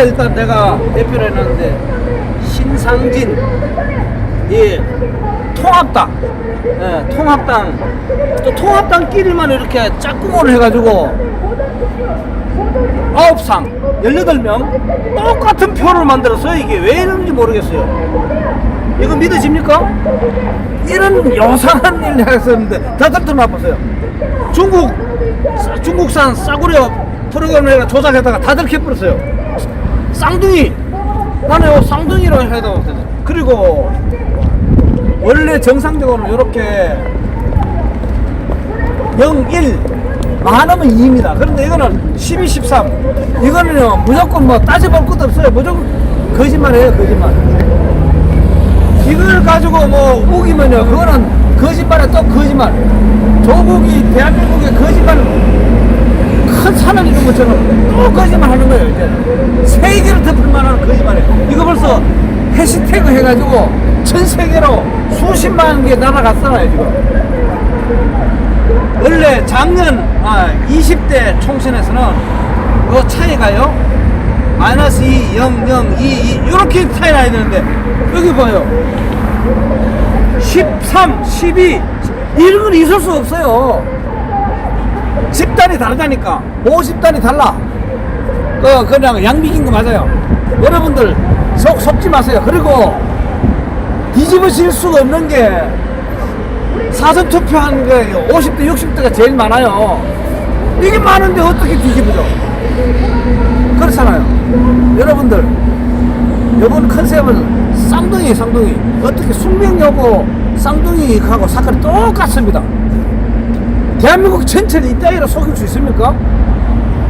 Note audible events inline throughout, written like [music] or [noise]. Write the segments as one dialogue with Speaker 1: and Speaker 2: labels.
Speaker 1: 크게 일단 내가 대표를 해놨는데 신상진. 예 통합당. 예, 통합당. 또 통합당끼리만 이렇게 짝꿍을 해가지고 아홉 상 18명 똑같은 표를 만들었어요 이게 왜 이런지 모르겠어요. 이거 믿어집니까? 이런 요상한 일을 했었는데 다들 들어봐보세요. 중국 싸- 중국산 싸구려 프로그램을 조작했다가 다들 캐버렸어요 쌍둥이 나는 요 쌍둥이로 해야 되고 그리고 원래 정상적으로는 이렇게 0, 1 많으면 2입니다. 그런데 이거는 12, 13 이거는요 무조건 뭐 따져볼 것도 없어요. 무조건 거짓말해요 거짓말. 이걸 가지고 뭐 우기면요 그거는 거짓말에 또 거짓말. 조국이 대한민국의 거짓말 큰 산을 이룬 것처럼 또 거짓말 하는 거예요 이제 세계를 덮을 만한 거짓말이에요. 이거 벌써 해시태그 해가지고 전 세계로 수십만 개 날아갔잖아요 지금. 원래 작년 아, 20대 총선에서는 그 차이가요 마이너스 2, 0, 0, 2, 2 이렇게 차이 나야 되는데 여기 봐요 13, 12 이런 건 있을 수 없어요 집단이 다르다니까 50단이 달라 그 그냥 양비긴 거 맞아요 여러분들 속, 속지 마세요 그리고 뒤집어질 수가 없는 게 사전 투표한 게 50대, 60대가 제일 많아요. 이게 많은데 어떻게 뒤집어져? 그렇잖아요. 여러분들, 이번 컨셉은 쌍둥이, 쌍둥이. 어떻게 숙명여고 쌍둥이하고 사건이 똑같습니다. 대한민국 전체를 이따위로 속일 수 있습니까?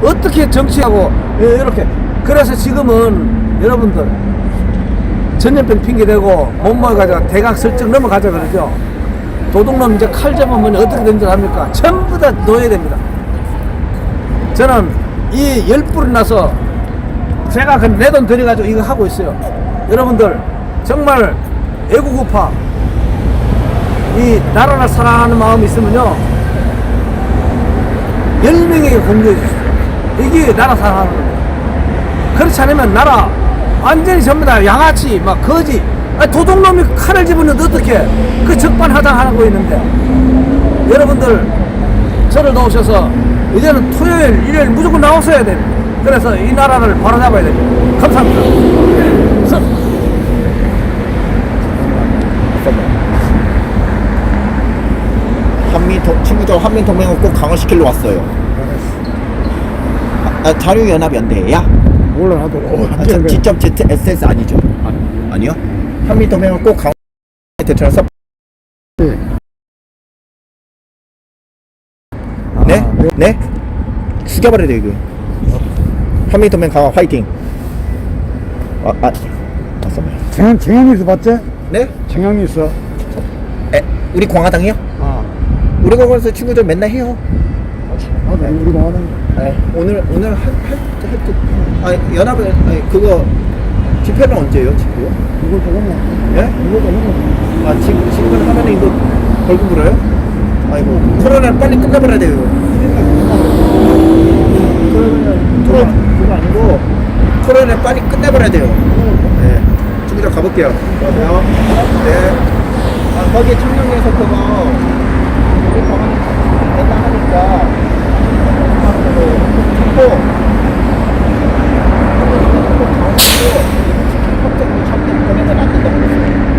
Speaker 1: 어떻게 정치하고 예, 이렇게. 그래서 지금은 여러분들 전염병 핑계대고 못 먹어 가지고 대각 설정 넘어가자 그러죠. 도둑놈 이제 칼 잡으면 어떻게 된줄 압니까? 전부 다 놓아야 됩니다. 저는 이 열불이 나서 제가 그 내 돈 들여가지고 이거 하고 있어요. 여러분들 정말 애국우파 이 나라를 사랑하는 마음이 있으면요 열 명에게 공유해 주세요. 이게 나라 사랑하는 겁니다. 그렇지 않으면 나라 완전히 전부 다 양아치 막 거지. 아니, 도둑놈이 칼을 집으면 어떻게 그 적반하장하고 있는데. 여러분들 저를 넣으셔서 이제는 토요일 일요일 무조건 나오셔야 됩니다. 그래서 이 나라를 바로잡아야 됩니다. 감사합니다 서-
Speaker 2: 한미 동, 친구들 한미 동맹을 꼭 강화시키러 왔어요. 아, 아, 자유연합 연대야?
Speaker 3: 몰라 나도 어,
Speaker 2: 아, 저, G.ZSS 아니죠? 아 니요? 한미 동맹을 꼭 강화 대처럼 서 네? 네? 죽여버려야 돼 이거. 한미 동맹 강화 화이팅. 아, 아, 잠깐만.
Speaker 3: 정현 정현이서 봤지?
Speaker 2: 네?
Speaker 3: 정현이 있어.
Speaker 2: 에, 우리 공화당이요?
Speaker 3: 아,
Speaker 2: 우리 공화당에서 친구들 맨날 해요.
Speaker 3: 나도 우리 공화당.
Speaker 2: 네, 오늘 오늘 할, 할, 아 연합은 아니 그거 집회는 언제예요 집회요?
Speaker 3: 이걸 저거는
Speaker 2: 예?
Speaker 3: 이걸 저거는
Speaker 2: 아 지금 지금 하면은 이거 벌금 물어요? 아이고 코로나 빨리 끝내버려야 돼요. 그러면 그거 그거 아니고 코로나 빨리 끝내버려야 돼요. 네. 준비로 가볼게요. 안녕하세요. 네. 아 거기 청량리에서 그거 우리 가만히 맨날 하니까 앞으로 듣고 합격도 참고 보내면 안 된다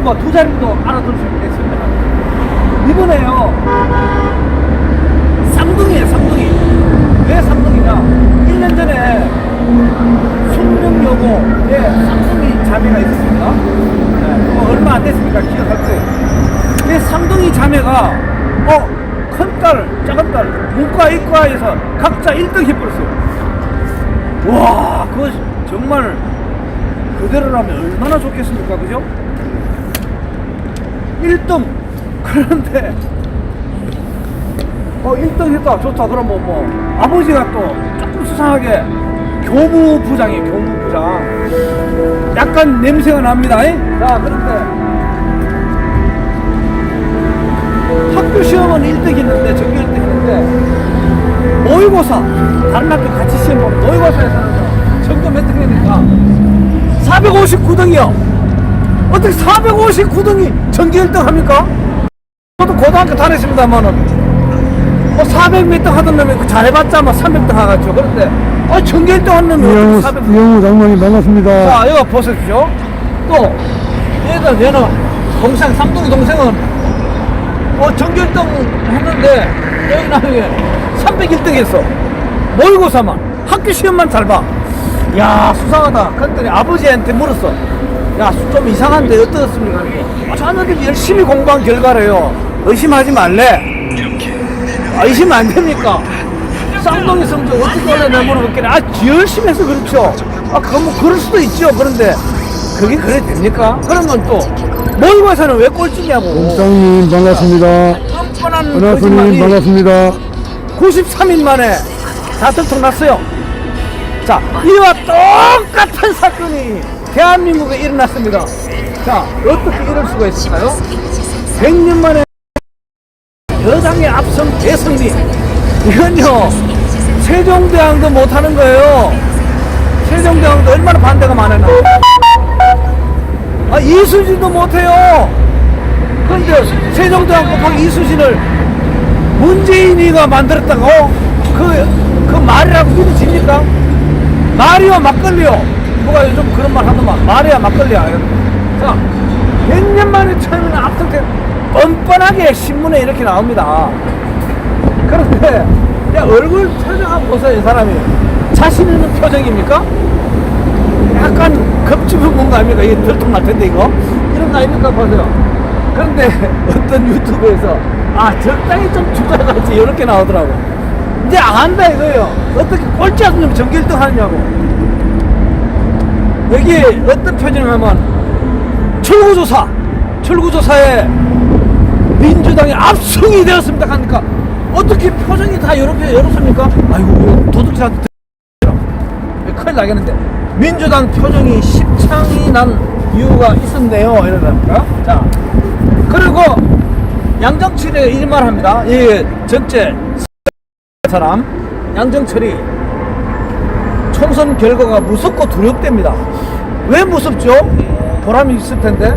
Speaker 2: 아
Speaker 1: IQ 뭐두 자리도 알아둘 수 있겠습니다. 이번에요. 쌍둥이에요 쌍둥이. 왜 쌍둥이냐? 1년 전에 숙명여고에 쌍둥이 자매가 있었습니다. 네, 얼마 안 됐으니까 기억할 거예요. 그 쌍둥이 자매가 어 큰 딸 작은 딸 문과 이과에서 각자 1등 해버렸어요. 와 그거 정말 그대로라면 얼마나 좋겠습니까 그죠? 1등 그런데 어 1등 했다 좋다. 그럼 뭐, 뭐 아버지가 또 조금 수상하게 교무부장이에요 교무부장. 약간 냄새가 납니다. 잉? 자 그런데. 학교 시험은 1등 했는데 전교 1등 했는데 모의고사. 다른 학교 같이 시험 보면 모의고사에서는 전교 몇 등 했니까. 459등이요 어떻게 459등이 전교 1등 합니까? 저도 고등학교 다녔습니다만은 뭐 400몇 등 하던 놈이 그 잘해봤자 뭐 300등 하겠죠. 그런데 아 전교 1등 한 놈이
Speaker 3: 이영우,
Speaker 1: 어떻게 400등
Speaker 3: 이영우 장관님 반갑습니다.
Speaker 1: 자 이거 보십시오. 또 얘들 얘는 동생 쌍둥이 동생은 어 전교 1등 했는데 여기 나중에 3등 301등 했어. 모의고사만. 학교 시험만 잘 봐. 야, 수상하다. 그랬더니 아버지한테 물었어. 야, 좀 이상한데 어떻습니까? 아, 자녀들이 열심히 공부한 결과래요. 의심하지 말래. 아, 의심 안 됩니까? 쌍둥이 성적 어떻게 올려내 물어봤길래 아 열심히 해서 그렇죠 아 그건 뭐 그럴 수도 있죠 그런데 그게 그래 됩니까? 그러면 또 모의고사는 왜 꼴찌냐고
Speaker 3: 공장님 반갑습니다.
Speaker 1: 뻔뻔한
Speaker 3: 은하수님
Speaker 1: 거짓말이
Speaker 3: 반갑습니다.
Speaker 1: 93일 만에 다 들통 났어요 자 이와 똑같은 사건이 대한민국에 일어났습니다. 자 어떻게 이럴 수가 있을까요? 100년 만에 여당의 압승 대승리. 이건요 세종대왕도 못하는 거예요. 세종대왕도 얼마나 반대가 많았나. 아 이수진도 못해요. 그런데 세종대왕 곱하기 이수진을 문재인이가 만들었다고 그, 그 말이라고 믿어집니까? 말이요 막걸리요 누가 요즘 그런 말 하더만. 말이야 막걸리야. 자 100년 만에 처음에는 압승대 뻔뻔하게 신문에 이렇게 나옵니다. 그런데 야, 얼굴 표정 한번 보세요 이 사람이. 자신 있는 표정입니까? 약간 겁주는 뭔가 아닙니까? 이게 들통날 텐데 이거. 이런 거 아닙니까? 보세요. 그런데 어떤 유튜브에서 아 적당히 좀 주자같이 이렇게 나오더라고. 이제 안 한다 이거예요. 어떻게 꼴찌 전기 1등 하느냐고 여기 어떤 표정을 하면 출구조사. 출구조사에 민주당이 압승이 되었습니다. 하니까 어떻게 표정이 다 이렇게 이렇습니까? 아이고 도둑질한테 큰일 나겠는데. 민주당 표정이 십창이 난 이유가 있었네요. 이러니까 자 그리고 양정철이 이말 합니다. 이 전체 사람 양정철이 총선 결과가 무섭고 두렵답니다 왜 무섭죠? 보람이 있을 텐데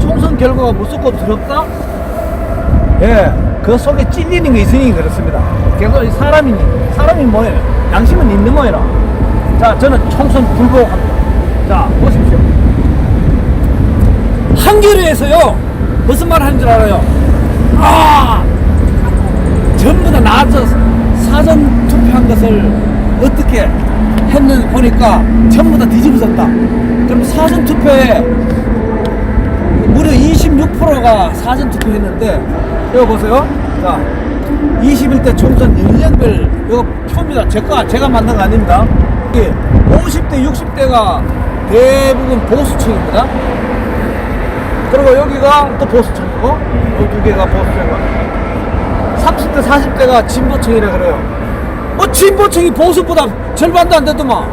Speaker 1: 총선 결과가 무섭고 두렵다? 예, 그 속에 찔리는 게 있으니 그렇습니다. 계속 이 사람이, 사람이 뭐예요? 양심은 있는 거예요. 자, 저는 총선 불복합니다. 자, 보십시오. 한겨레에서요, 무슨 말 하는 줄 알아요? 아! 전부 다 나와서 사전 투표한 것을 어떻게 했는지 보니까 전부 다 뒤집어졌다. 그럼 사전 투표에 무려 26%가 사전 투표했는데 이거 보세요. 자, 21대 총선 연령별 이거 표입니다. 제가 제가 만든 거 아닙니다. 이게 50대 60대가 대부분 보수층입니다. 그리고 여기가 또 보수층이고 이 두 개가 보수층이고 30대 40대가 진보층이라 그래요. 어 진보층이 보수보다 절반도 안 되더만.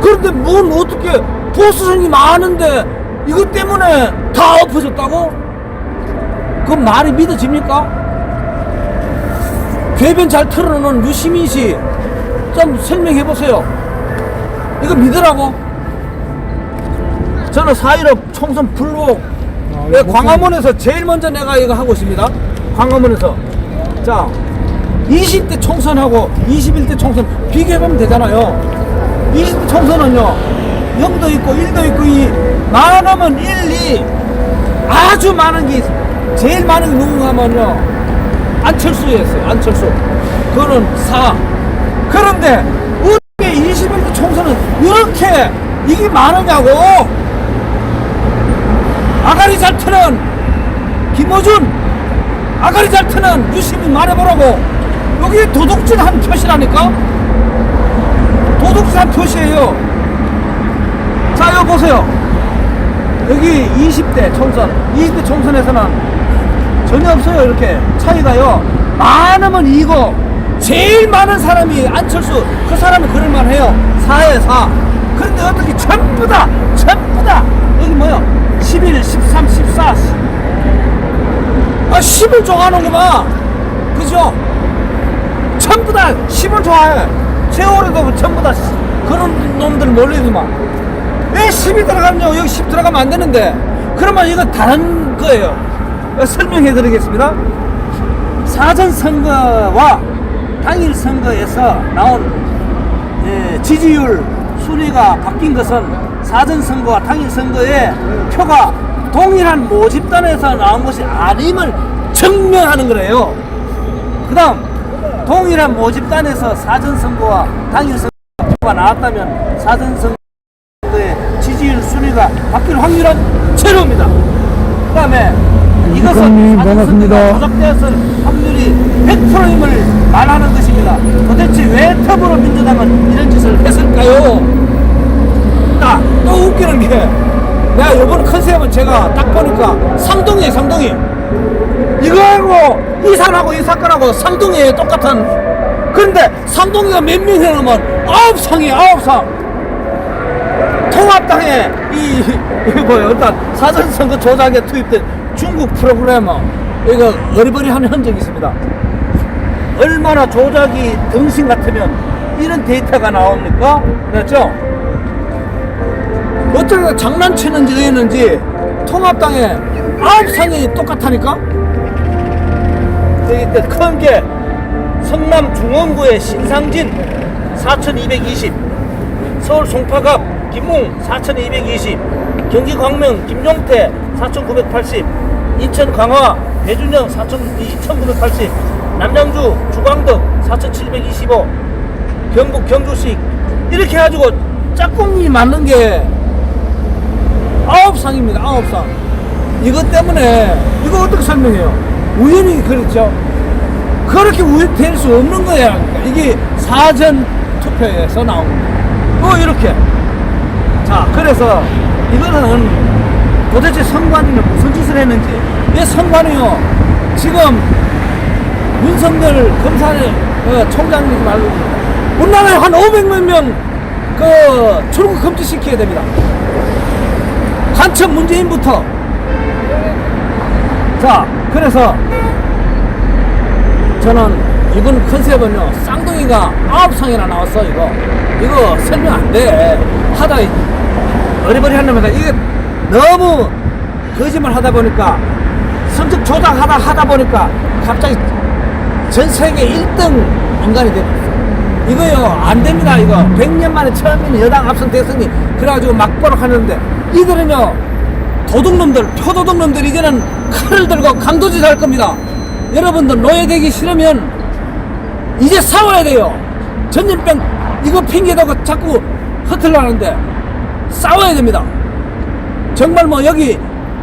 Speaker 1: 그런데 뭔 어떻게 보수층이 많은데 이것 때문에 다 엎어졌다고? 그 말이 믿어집니까? 궤변 잘 틀어놓는 유시민 씨 좀 설명해 보세요. 이거 믿으라고? 저는 4.15 총선 불복 네, 광화문에서 제일 먼저 내가 이거 하고 있습니다. 광화문에서. 자, 20대 총선하고 21대 총선 비교해보면 되잖아요. 20대 총선은요, 0도 있고 1도 있고 이 많으면 1, 2 아주 많은 게 있- 제일 많은 게 누군가 하면요 안철수였어요 안철수. 그거는 4 그런데 어떻게 21대 총선은 이렇게 이게 많으냐고. 아가리 잘 트는 김호준 아가리 잘 트는 유시민 말해보라고 여기 도둑질 한 표시라니까 도둑질 한 표시예요 자, 여기 보세요. 여기 20대 총선, 20대 총선에서는 전혀 없어요. 이렇게 차이가요. 많으면 이거 제일 많은 사람이 안철수 그 사람이 그럴만 해요. 4에 4. 그런데 어떻게 전부 다, 전부 다 여기 뭐요? 11, 13, 14. 아, 10을 좋아하는구만. 그죠? 전부 다 10을 좋아해. 세월에도 전부 다 그런 놈들 몰리더만. 왜 10이 들어가는요? 여기 10 들어가면 안 되는데. 그러면 이거 다른 거예요. 설명해 드리겠습니다. 사전 선거와 당일 선거에서 나온 예, 지지율 순위가 바뀐 것은 사전 선거와 당일 선거의 표가 동일한 모집단에서 나온 것이 아님을 증명하는 거래요. 그 다음 동일한 모집단에서 사전 선거와 당일 선거가 나왔다면 사전 선거의 지지율 순위가 바뀔 확률은 제로입니다. 그 다음에 이것은 사전 선거가
Speaker 3: 반갑습니다.
Speaker 1: 조작되었을 확률이 100%임을 말하는 것입니다. 도대체 왜 더불어민주당은 이런 짓을 했을까요? 아, 또 웃기는 게 내가 이번 컨셉은 제가 딱 보니까 상동이에요 상동이 이거하고 이 사람하고 이 사건하고 상동이에요 똑같은. 그런데 상동이가 몇 명 해놓으면 아홉 상이에요 아홉 상 통합당에 이 [laughs] 이거 뭐예요? 일단 사전선거 조작에 투입된 중국 프로그래머 이거 어리버리한 흔적이 있습니다. 얼마나 조작이 등신 같으면 이런 데이터가 나옵니까? 그렇죠? 어쩌다 장난치는지 의했는지 통합당에 아홉 상이 똑같다니까? 여기 큰게 성남 중원구의 신상진 4220 서울 송파갑 김웅 4220 경기 광명 김용태 4980 인천 강화 배준영 4980 남양주 주광덕 4725 경북 경주시 이렇게 해가지고 짝꿍이 맞는 게 아홉 상입니다. 아홉 상. 이것 때문에 이거 어떻게 설명해요? 우연히 그렇죠. 그렇게 우연 될수 없는 거야. 이게 사전 투표에서 나온 거. 또 이렇게. 자, 그래서 이거는 도대체 선관위는 무슨 짓을 했는지. 이 선관위요. 지금 윤석열 검사를 어, 총장님 말고 우리나라에 한 500만 명그 출국 금지시켜야 됩니다. 간첩 문재인부터 자 그래서 저는 이번 컨셉은요 쌍둥이가 아홉 상이나 나왔어 이거. 이거 설명 안돼. 하다 어리버리 한다면서 이게 너무 거짓말 하다 보니까 성적 조작하다 하다 보니까 갑자기 전 세계 1등 인간이 됐어. 이거요 안 됩니다 이거. 100년 만에 처음 있는 여당 합선 대선이 그래가지고 막보록 하는데 이들은요 도둑놈들 표도둑놈들 이제는 칼을 들고 강도짓 할 겁니다 여러분들 노예되기 싫으면 이제 싸워야 돼요 전염병 이거 핑계대고 자꾸 허틀라는데 싸워야 됩니다 정말 뭐 여기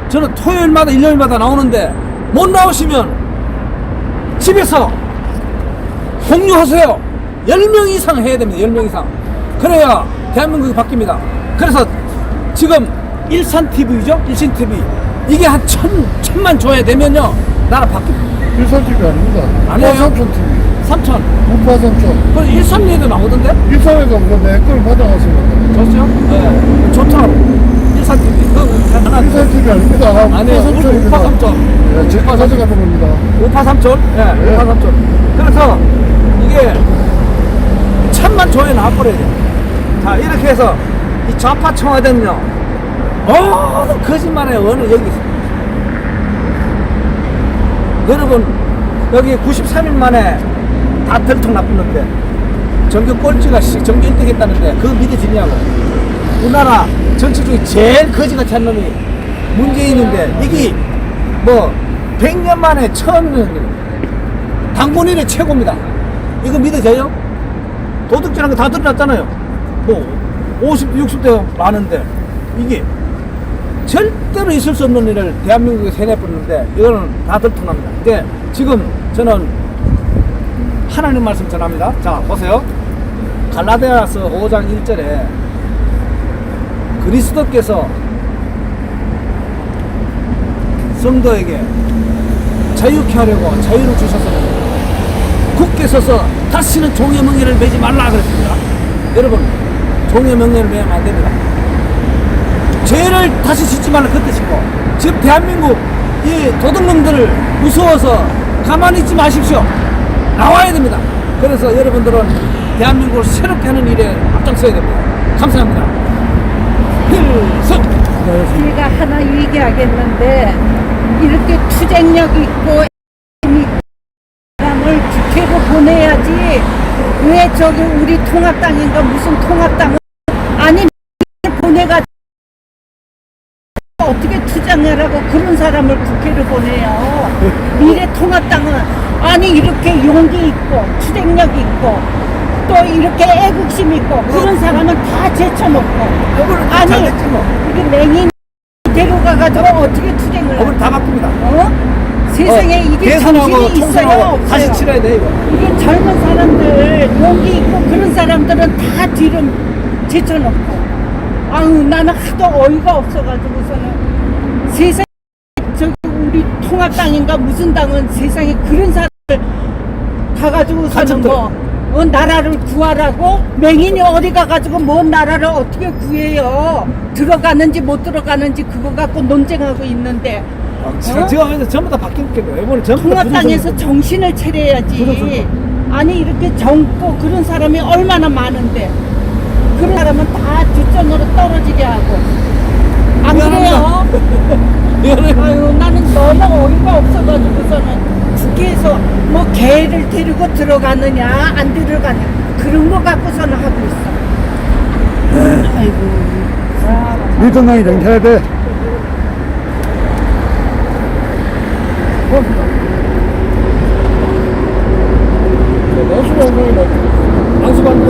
Speaker 1: 저는 토요일마다 일요일마다 나오는데 못 나오시면 집에서 공유하세요. 10명 이상 해야 됩니다. 10명 이상. 그래야 대한민국이 바뀝니다. 그래서 지금 일산 TV죠? 일신 TV. 이게 한 천, 천만 줘야 되면요. 나라 바뀝니다.
Speaker 3: 일산TV 아닙니다.
Speaker 1: 아니에요?
Speaker 3: 우파삼촌 TV.
Speaker 1: 3천.
Speaker 3: 우파 삼촌.
Speaker 1: 그럼 일산리에도 나오던데?
Speaker 3: 일산에서 뭐내걸 받아갔습니다.
Speaker 1: 좋죠? 네. 좋더라고. 일산 TV. 그거 하나.
Speaker 3: 일산TV 아닙니다.
Speaker 1: 아니에요.
Speaker 3: 우파 삼촌입니다.
Speaker 1: 우파 삼촌.
Speaker 3: 네, 제가 가져가는 겁니다.
Speaker 1: 우파 삼촌? 예,
Speaker 3: 네.
Speaker 1: 우파 삼촌. 그래서 이게 천만 조에 나와버려야 돼. 자, 이렇게 해서 이 좌파 청와대는요, 모든 거짓말에 어느 여기. 여러분, 여기 93일 만에 다 들통 나쁘는데, 전교 꼴찌가 시- 전교 1등 했다는데, 그거 믿어지냐고. 우리나라 전체 중에 제일 거지같이 한 놈이 문재인인데, 이게 뭐, 100년 만에 처음이는 당본인의 최고입니다. 이거 믿어져요? 도둑질한 거 다 드러났잖아요. 뭐, 50, 60대 많은데, 이게 절대로 있을 수 없는 일을 대한민국에서 해내버렸는데, 이거는 다 들통납니다. 근데 지금 저는 하나님 말씀 전합니다. 자, 보세요. 갈라디아서 5장 1절에 그리스도께서 성도에게 자유케 하려고 자유를 주셔서 굳게 서서 다시는 종의 명예를 매지 말라 그랬습니다. 여러분, 종의 명예를 매면 안 됩니다. 죄를 다시 짓지 말라 그 뜻이고, 지금 대한민국 이 도둑놈들을 무서워서 가만히 있지 마십시오. 나와야 됩니다. 그래서 여러분들은 대한민국을 새롭게 하는 일에 앞장서야 됩니다. 감사합니다.
Speaker 4: 제가 하나 얘기하겠는데 이렇게 투쟁력 있고 사람을 국회로 보내야지 왜 저기 우리 통합당인가 무슨 통합당을 아니 보내가지고 투쟁하라고 그런 사람을 국회로 보내요 미래통합당은 아니 이렇게 용기 있고 추진력 있고 또 이렇게 애국심 있고 그런 사람은 다 제쳐놓고 아니
Speaker 1: 뭐.
Speaker 4: 이게 맹인 데려가가지고 어떻게 투쟁을
Speaker 1: 그거는 다 바뀝니다.
Speaker 4: 어? 세상에
Speaker 1: 어,
Speaker 4: 이게
Speaker 1: 대선하고
Speaker 4: 정신이 있어요
Speaker 1: 총선하고 다시
Speaker 4: 없어요
Speaker 1: 치러야 돼 이거.
Speaker 4: 이게 젊은 사람들 용기 있고 그런 사람들은 다 뒤로 제쳐놓고 아유 나는 하도 어이가 없어가지고서는 세상에 저기 우리 통합당인가 무슨 당은 세상에 그런 사람을 가가지고서는
Speaker 1: 간첩들.
Speaker 4: 뭐 어, 나라를 구하라고 맹인이 어디 가가지고 뭔 나라를 어떻게 구해요 들어가는지 못 들어가는지 그거 갖고 논쟁하고 있는데
Speaker 1: 지금
Speaker 4: 어?
Speaker 1: 지금 하면서 전부 다 바뀌었겠네. 이번에 전부 다
Speaker 4: 통합당에서. 정신을 차려야지. 아니 이렇게 젊고 그런 사람이 얼마나 많은데 그런 사람은 다 뒷전으로 떨어지게 하고 안 그래요? [laughs] 아유 나는 너무 어이가 없어가지고서는 국회에서 뭐 개를 데리고 들어가느냐 안 들어가냐 그런 거 갖고서는 하고 있어. 아이고. 아,
Speaker 3: 미통당이 정해야 돼. 나수방송이 맞
Speaker 1: 방수반동.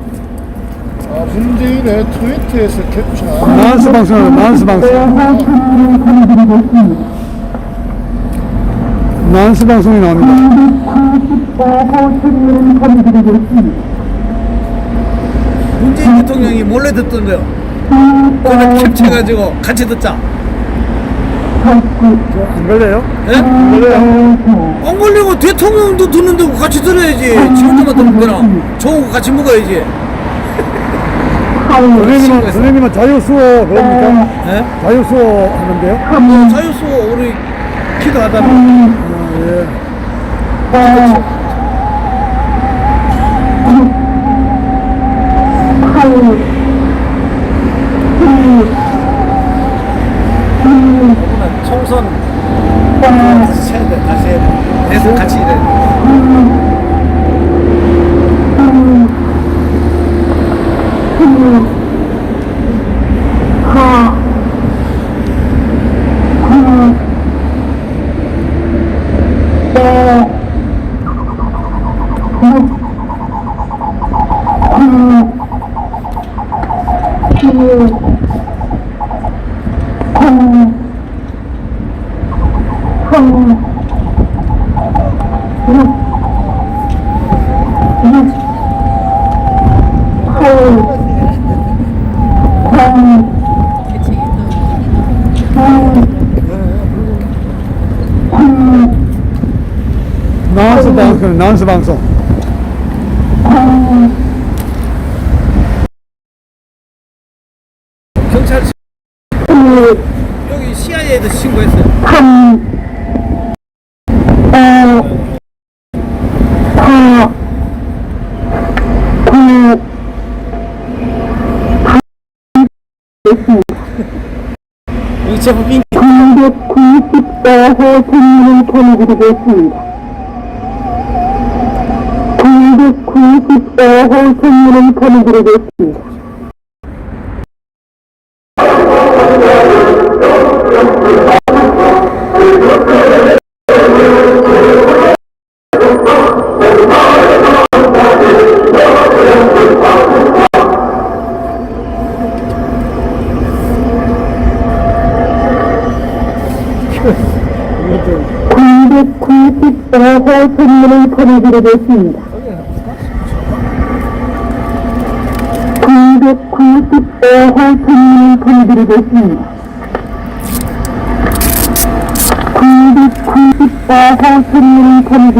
Speaker 3: 문재인의 트위터에서 캡처.
Speaker 2: 만스 방송, 만스 방송. 만스 방송이 나옵니다.
Speaker 1: 문재인 대통령이 몰래 듣던 거요. 그걸 캡처해가지고 같이 듣자.
Speaker 2: 안 걸려요?
Speaker 1: 예? 안 걸리고 대통령도 듣는데 같이 들어야지. 지금도 만 들으면 되나? 좋은 거 같이 먹어야지.
Speaker 2: 선생님은, 선생님은 자유수호 그럽니까?
Speaker 1: 예?
Speaker 2: 자유수호 하는데요?
Speaker 1: 뭐? 자유수 우리 기도하다는 이번엔 총선 다시 쳐야 돼 다시 해야 돼 대선 같이 일해야 돼
Speaker 2: 나한스 방송, 나한스 방송.
Speaker 1: 경찰 시- 여기 CIA에도 신고했어요 이 제품 빙
Speaker 5: 995호 선물을 보내드리겠습니다. 995호 선물을 보내드리겠습니다. (995호) 선물을 보내드리겠습니다. 드리겠습니다. (995호) 선물을 보내드리겠습니다.